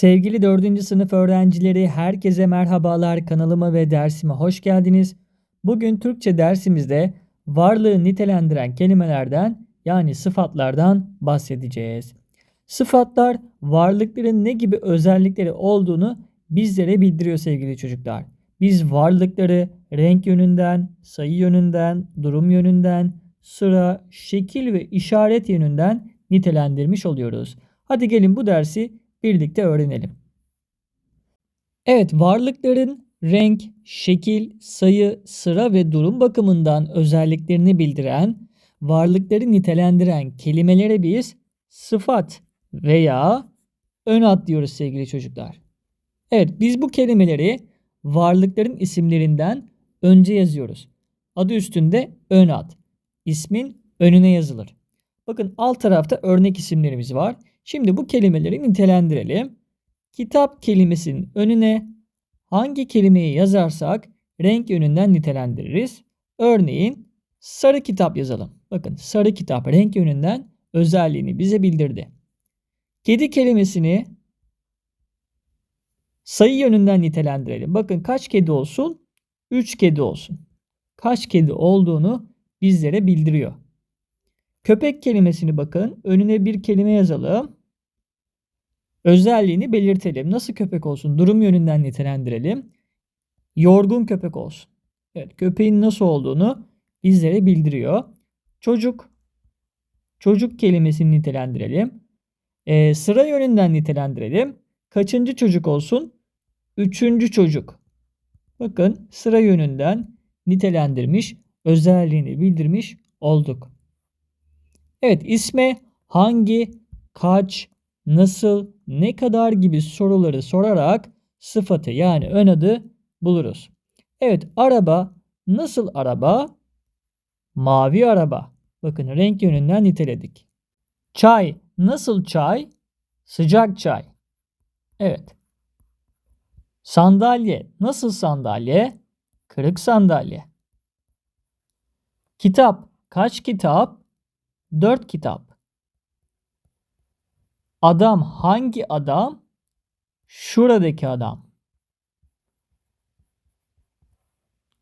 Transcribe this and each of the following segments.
Sevgili 4. sınıf öğrencileri herkese merhabalar kanalıma ve dersime hoş geldiniz. Bugün Türkçe dersimizde varlığı nitelendiren kelimelerden yani sıfatlardan bahsedeceğiz. Sıfatlar varlıkların ne gibi özellikleri olduğunu bizlere bildiriyor sevgili çocuklar. Biz varlıkları renk yönünden, sayı yönünden, durum yönünden, sıra, şekil ve işaret yönünden nitelendirmiş oluyoruz. Hadi gelin bu dersi birlikte öğrenelim. Evet, varlıkların renk, şekil, sayı, sıra ve durum bakımından özelliklerini bildiren, varlıkları nitelendiren kelimelere biz sıfat veya ön ad diyoruz sevgili çocuklar. Evet, biz bu kelimeleri varlıkların isimlerinden önce yazıyoruz. Adı üstünde ön ad. İsmin önüne yazılır. Bakın alt tarafta örnek isimlerimiz var. Şimdi bu kelimeleri nitelendirelim. Kitap kelimesinin önüne hangi kelimeyi yazarsak renk yönünden nitelendiririz. Örneğin sarı kitap yazalım. Bakın sarı kitap renk yönünden özelliğini bize bildirdi. Kedi kelimesini sayı yönünden nitelendirelim. Bakın kaç kedi olsun? 3 kedi olsun. Kaç kedi olduğunu bizlere bildiriyor. Köpek kelimesini bakın. Önüne bir kelime yazalım. Özelliğini belirtelim. Nasıl köpek olsun? Durum yönünden nitelendirelim. Yorgun köpek olsun. Evet, köpeğin nasıl olduğunu bizlere bildiriyor. Çocuk. Çocuk kelimesini nitelendirelim. Ee, sıra yönünden nitelendirelim. Kaçıncı çocuk olsun? Üçüncü çocuk. Bakın sıra yönünden nitelendirmiş, özelliğini bildirmiş olduk. Evet isme hangi, kaç, nasıl, ne kadar gibi soruları sorarak sıfatı yani ön adı buluruz. Evet araba nasıl araba? Mavi araba. Bakın renk yönünden niteledik. Çay nasıl çay? Sıcak çay. Evet. Sandalye nasıl sandalye? Kırık sandalye. Kitap kaç kitap? Dört kitap. Adam hangi adam? Şuradaki adam.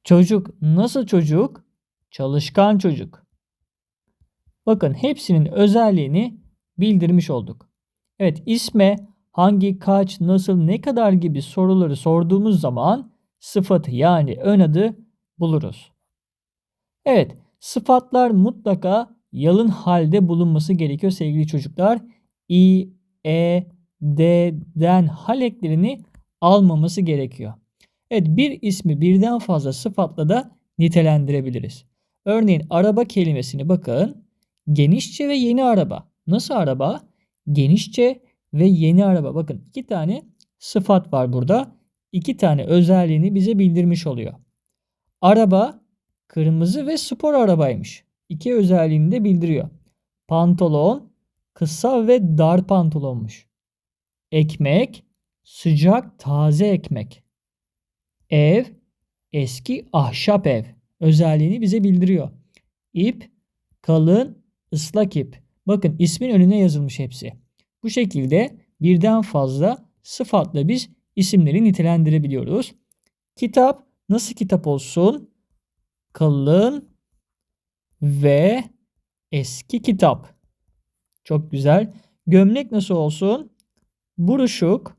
Çocuk nasıl çocuk? Çalışkan çocuk. Bakın hepsinin özelliğini bildirmiş olduk. Evet isme hangi, kaç, nasıl, ne kadar gibi soruları sorduğumuz zaman sıfatı yani ön adı buluruz. Evet sıfatlar mutlaka yalın halde bulunması gerekiyor sevgili çocuklar. İ, e, d'den hal eklerini almaması gerekiyor. Evet bir ismi birden fazla sıfatla da nitelendirebiliriz. Örneğin araba kelimesini bakın. Genişçe ve yeni araba. Nasıl araba? Genişçe ve yeni araba. Bakın iki tane sıfat var burada. İki tane özelliğini bize bildirmiş oluyor. Araba kırmızı ve spor arabaymış. İki özelliğini de bildiriyor. Pantolon kısa ve dar pantolonmuş. Ekmek sıcak taze ekmek. Ev eski ahşap ev özelliğini bize bildiriyor. İp kalın ıslak ip. Bakın ismin önüne yazılmış hepsi. Bu şekilde birden fazla sıfatla biz isimleri nitelendirebiliyoruz. Kitap nasıl kitap olsun? Kalın ve eski kitap. Çok güzel. Gömlek nasıl olsun? Buruşuk,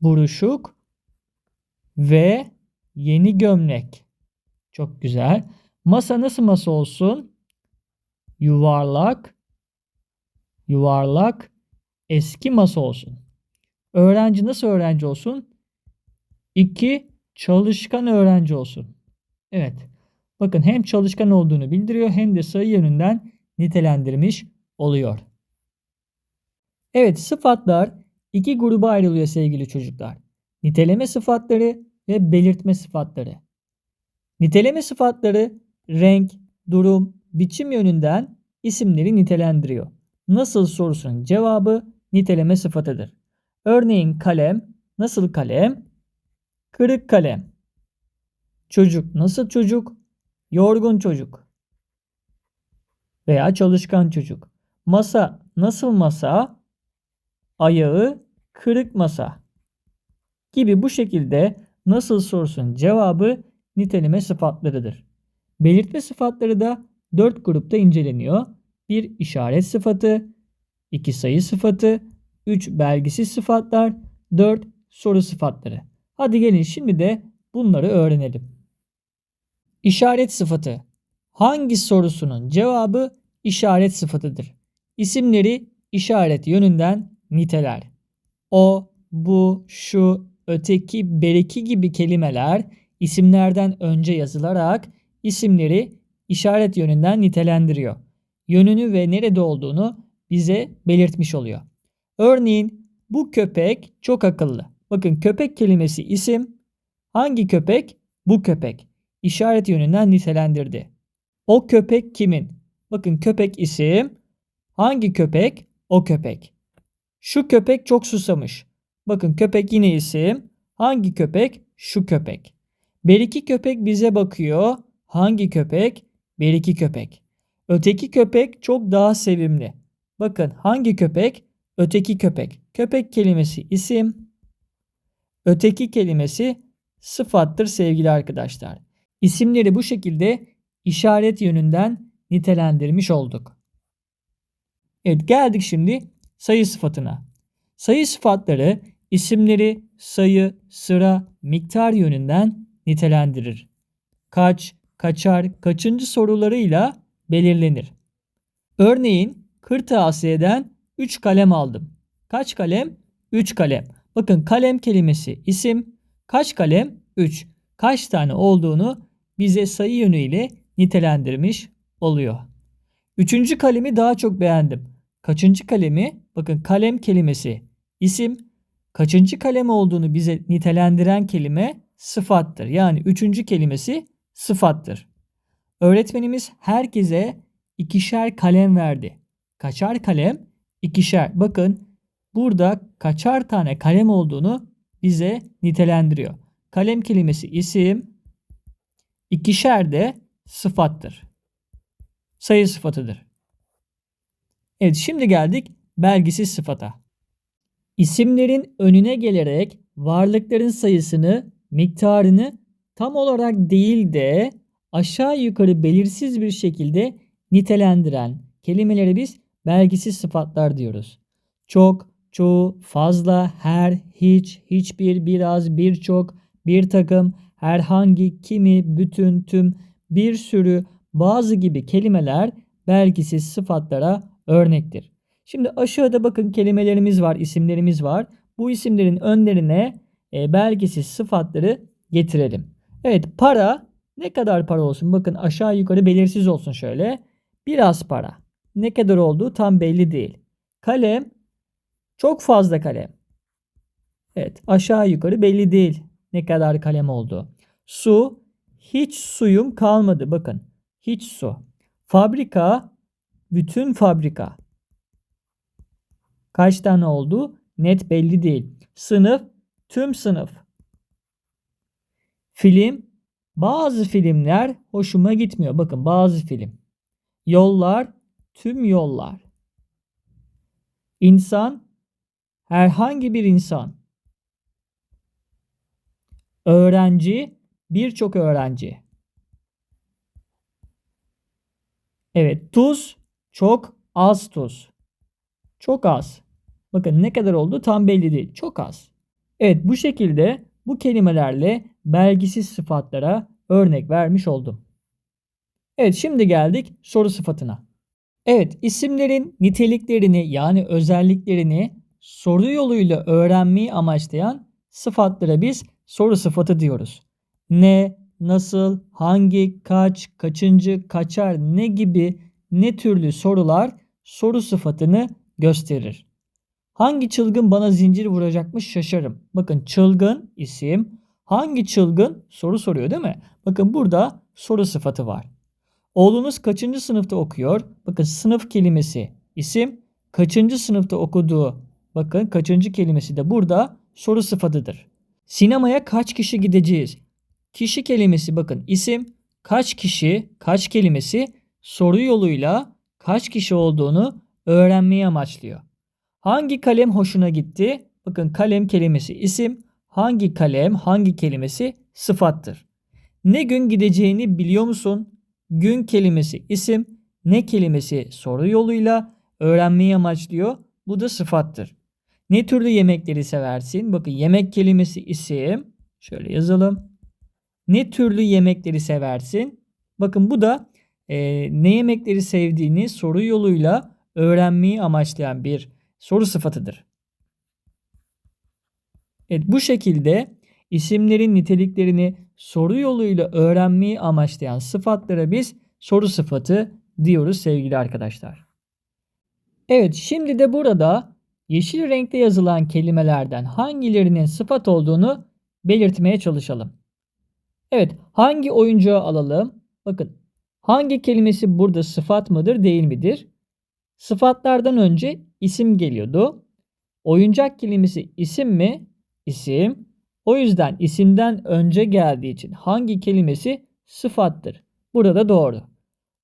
buruşuk ve yeni gömlek. Çok güzel. Masa nasıl masa olsun? Yuvarlak, yuvarlak, eski masa olsun. Öğrenci nasıl öğrenci olsun? İki, çalışkan öğrenci olsun. Evet. Bakın hem çalışkan olduğunu bildiriyor hem de sayı yönünden nitelendirmiş oluyor. Evet sıfatlar iki gruba ayrılıyor sevgili çocuklar. Niteleme sıfatları ve belirtme sıfatları. Niteleme sıfatları renk, durum, biçim yönünden isimleri nitelendiriyor. Nasıl sorusunun cevabı niteleme sıfatıdır. Örneğin kalem, nasıl kalem? Kırık kalem. Çocuk, nasıl çocuk? Yorgun çocuk. Veya çalışkan çocuk. Masa, nasıl masa? ayağı kırık masa gibi bu şekilde nasıl sorusunun cevabı niteleme sıfatlarıdır. Belirtme sıfatları da 4 grupta inceleniyor. 1 işaret sıfatı, 2 sayı sıfatı, 3 belgisiz sıfatlar, 4 soru sıfatları. Hadi gelin şimdi de bunları öğrenelim. İşaret sıfatı. Hangi sorusunun cevabı işaret sıfatıdır? İsimleri işaret yönünden niteler. O, bu, şu, öteki, bereki gibi kelimeler isimlerden önce yazılarak isimleri işaret yönünden nitelendiriyor. Yönünü ve nerede olduğunu bize belirtmiş oluyor. Örneğin bu köpek çok akıllı. Bakın köpek kelimesi isim. Hangi köpek? Bu köpek. İşaret yönünden nitelendirdi. O köpek kimin? Bakın köpek isim. Hangi köpek? O köpek. Şu köpek çok susamış. Bakın köpek yine isim. Hangi köpek? Şu köpek. Beriki köpek bize bakıyor. Hangi köpek? Beriki köpek. Öteki köpek çok daha sevimli. Bakın hangi köpek? Öteki köpek. Köpek kelimesi isim. Öteki kelimesi sıfattır sevgili arkadaşlar. İsimleri bu şekilde işaret yönünden nitelendirmiş olduk. Evet geldik şimdi sayı sıfatına. Sayı sıfatları isimleri sayı, sıra, miktar yönünden nitelendirir. Kaç, kaçar, kaçıncı sorularıyla belirlenir. Örneğin kırtasiyeden 3 kalem aldım. Kaç kalem? 3 kalem. Bakın kalem kelimesi isim. Kaç kalem? 3. Kaç tane olduğunu bize sayı yönüyle nitelendirmiş oluyor. Üçüncü kalemi daha çok beğendim. Kaçıncı kalemi? Bakın kalem kelimesi isim. Kaçıncı kalem olduğunu bize nitelendiren kelime sıfattır. Yani üçüncü kelimesi sıfattır. Öğretmenimiz herkese ikişer kalem verdi. Kaçar kalem? İkişer. Bakın burada kaçar tane kalem olduğunu bize nitelendiriyor. Kalem kelimesi isim, ikişer de sıfattır. Sayı sıfatıdır. Evet şimdi geldik belgisiz sıfata. İsimlerin önüne gelerek varlıkların sayısını, miktarını tam olarak değil de aşağı yukarı belirsiz bir şekilde nitelendiren kelimeleri biz belgisiz sıfatlar diyoruz. Çok, çoğu, fazla, her, hiç, hiçbir, biraz, birçok, bir takım, herhangi, kimi, bütün, tüm, bir sürü, bazı gibi kelimeler belgisiz sıfatlara örnektir. Şimdi aşağıda bakın kelimelerimiz var, isimlerimiz var. Bu isimlerin önlerine e, belgisiz sıfatları getirelim. Evet para ne kadar para olsun? Bakın aşağı yukarı belirsiz olsun şöyle. Biraz para. Ne kadar olduğu tam belli değil. Kalem çok fazla kalem. Evet aşağı yukarı belli değil ne kadar kalem olduğu. Su hiç suyum kalmadı bakın. Hiç su. Fabrika bütün fabrika. Kaç tane oldu? Net belli değil. Sınıf tüm sınıf. Film bazı filmler hoşuma gitmiyor. Bakın bazı film. Yollar tüm yollar. İnsan herhangi bir insan. Öğrenci birçok öğrenci. Evet tuz çok az tuz. Çok az. Bakın ne kadar oldu tam belli değil. Çok az. Evet bu şekilde bu kelimelerle belgisiz sıfatlara örnek vermiş oldum. Evet şimdi geldik soru sıfatına. Evet isimlerin niteliklerini yani özelliklerini soru yoluyla öğrenmeyi amaçlayan sıfatlara biz soru sıfatı diyoruz. Ne, nasıl, hangi, kaç, kaçıncı, kaçar, ne gibi ne türlü sorular soru sıfatını gösterir. Hangi çılgın bana zincir vuracakmış şaşarım. Bakın çılgın isim. Hangi çılgın soru soruyor değil mi? Bakın burada soru sıfatı var. Oğlunuz kaçıncı sınıfta okuyor? Bakın sınıf kelimesi isim. Kaçıncı sınıfta okuduğu bakın kaçıncı kelimesi de burada soru sıfatıdır. Sinemaya kaç kişi gideceğiz? Kişi kelimesi bakın isim. Kaç kişi, kaç kelimesi soru yoluyla kaç kişi olduğunu öğrenmeyi amaçlıyor. Hangi kalem hoşuna gitti? Bakın kalem kelimesi isim. Hangi kalem, hangi kelimesi sıfattır. Ne gün gideceğini biliyor musun? Gün kelimesi isim. Ne kelimesi soru yoluyla öğrenmeyi amaçlıyor. Bu da sıfattır. Ne türlü yemekleri seversin? Bakın yemek kelimesi isim. Şöyle yazalım. Ne türlü yemekleri seversin? Bakın bu da e, ne yemekleri sevdiğini soru yoluyla öğrenmeyi amaçlayan bir soru sıfatıdır. Evet bu şekilde isimlerin niteliklerini soru yoluyla öğrenmeyi amaçlayan sıfatlara biz soru sıfatı diyoruz sevgili arkadaşlar. Evet şimdi de burada yeşil renkte yazılan kelimelerden hangilerinin sıfat olduğunu belirtmeye çalışalım. Evet hangi oyuncağı alalım? Bakın hangi kelimesi burada sıfat mıdır değil midir? Sıfatlardan önce isim geliyordu. Oyuncak kelimesi isim mi? İsim. O yüzden isimden önce geldiği için hangi kelimesi sıfattır? Burada doğru.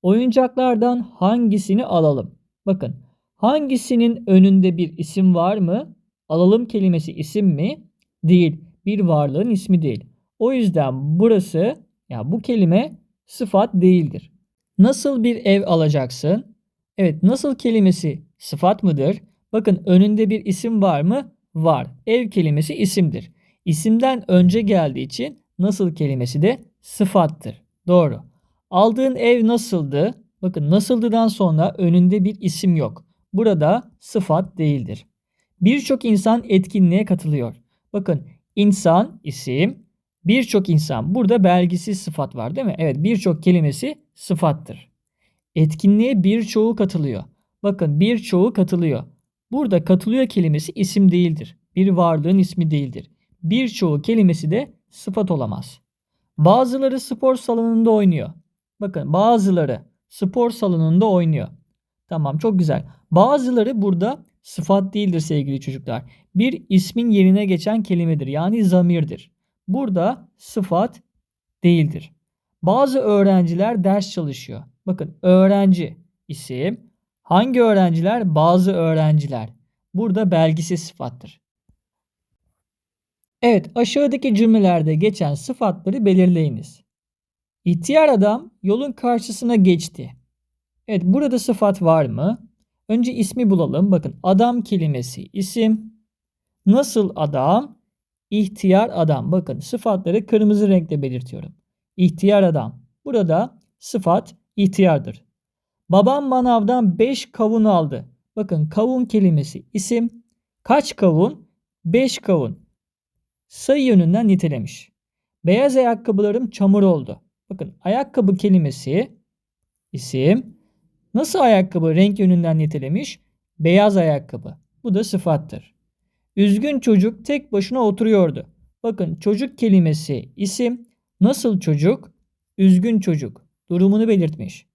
Oyuncaklardan hangisini alalım? Bakın hangisinin önünde bir isim var mı? Alalım kelimesi isim mi? Değil. Bir varlığın ismi değil. O yüzden burası ya bu kelime sıfat değildir. Nasıl bir ev alacaksın? Evet nasıl kelimesi sıfat mıdır? Bakın önünde bir isim var mı? Var. Ev kelimesi isimdir. İsimden önce geldiği için nasıl kelimesi de sıfattır. Doğru. Aldığın ev nasıldı? Bakın nasıldıdan sonra önünde bir isim yok. Burada sıfat değildir. Birçok insan etkinliğe katılıyor. Bakın insan isim, birçok insan. Burada belgisiz sıfat var değil mi? Evet birçok kelimesi sıfattır. Etkinliğe birçoğu katılıyor. Bakın birçoğu katılıyor. Burada katılıyor kelimesi isim değildir. Bir varlığın ismi değildir. Birçoğu kelimesi de sıfat olamaz. Bazıları spor salonunda oynuyor. Bakın bazıları spor salonunda oynuyor. Tamam çok güzel. Bazıları burada sıfat değildir sevgili çocuklar. Bir ismin yerine geçen kelimedir. Yani zamirdir. Burada sıfat değildir. Bazı öğrenciler ders çalışıyor. Bakın öğrenci isim. Hangi öğrenciler? Bazı öğrenciler. Burada belgisiz sıfattır. Evet aşağıdaki cümlelerde geçen sıfatları belirleyiniz. İhtiyar adam yolun karşısına geçti. Evet burada sıfat var mı? Önce ismi bulalım. Bakın adam kelimesi isim. Nasıl adam? İhtiyar adam. Bakın sıfatları kırmızı renkle belirtiyorum. İhtiyar adam. Burada sıfat ihtiyardır. Babam manavdan 5 kavun aldı. Bakın kavun kelimesi isim. Kaç kavun? 5 kavun. Sayı yönünden nitelemiş. Beyaz ayakkabılarım çamur oldu. Bakın ayakkabı kelimesi isim. Nasıl ayakkabı renk yönünden nitelemiş? Beyaz ayakkabı. Bu da sıfattır. Üzgün çocuk tek başına oturuyordu. Bakın çocuk kelimesi isim. Nasıl çocuk? Üzgün çocuk. Durumunu belirtmiş.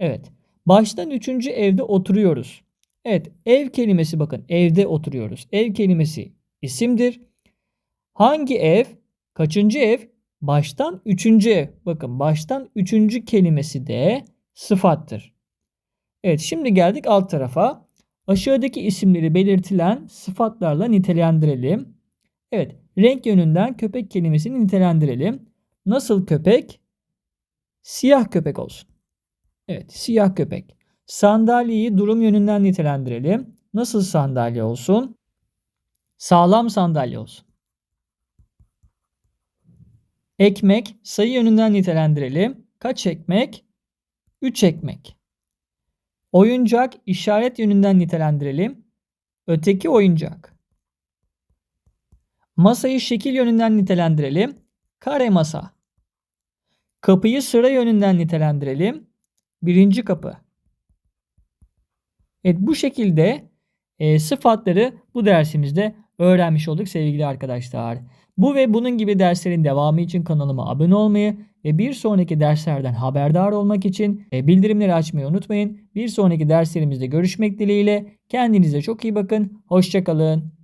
Evet. Baştan üçüncü evde oturuyoruz. Evet ev kelimesi bakın evde oturuyoruz. Ev kelimesi isimdir. Hangi ev? Kaçıncı ev? Baştan üçüncü ev. Bakın baştan üçüncü kelimesi de sıfattır. Evet şimdi geldik alt tarafa. Aşağıdaki isimleri belirtilen sıfatlarla nitelendirelim. Evet renk yönünden köpek kelimesini nitelendirelim. Nasıl köpek? Siyah köpek olsun. Evet siyah köpek. Sandalyeyi durum yönünden nitelendirelim. Nasıl sandalye olsun? Sağlam sandalye olsun. Ekmek sayı yönünden nitelendirelim. Kaç ekmek? 3 ekmek. Oyuncak işaret yönünden nitelendirelim. Öteki oyuncak. Masayı şekil yönünden nitelendirelim. Kare masa. Kapıyı sıra yönünden nitelendirelim. Birinci kapı. Evet bu şekilde e, sıfatları bu dersimizde öğrenmiş olduk sevgili arkadaşlar. Bu ve bunun gibi derslerin devamı için kanalıma abone olmayı ve bir sonraki derslerden haberdar olmak için e, bildirimleri açmayı unutmayın. Bir sonraki derslerimizde görüşmek dileğiyle. Kendinize çok iyi bakın. Hoşçakalın.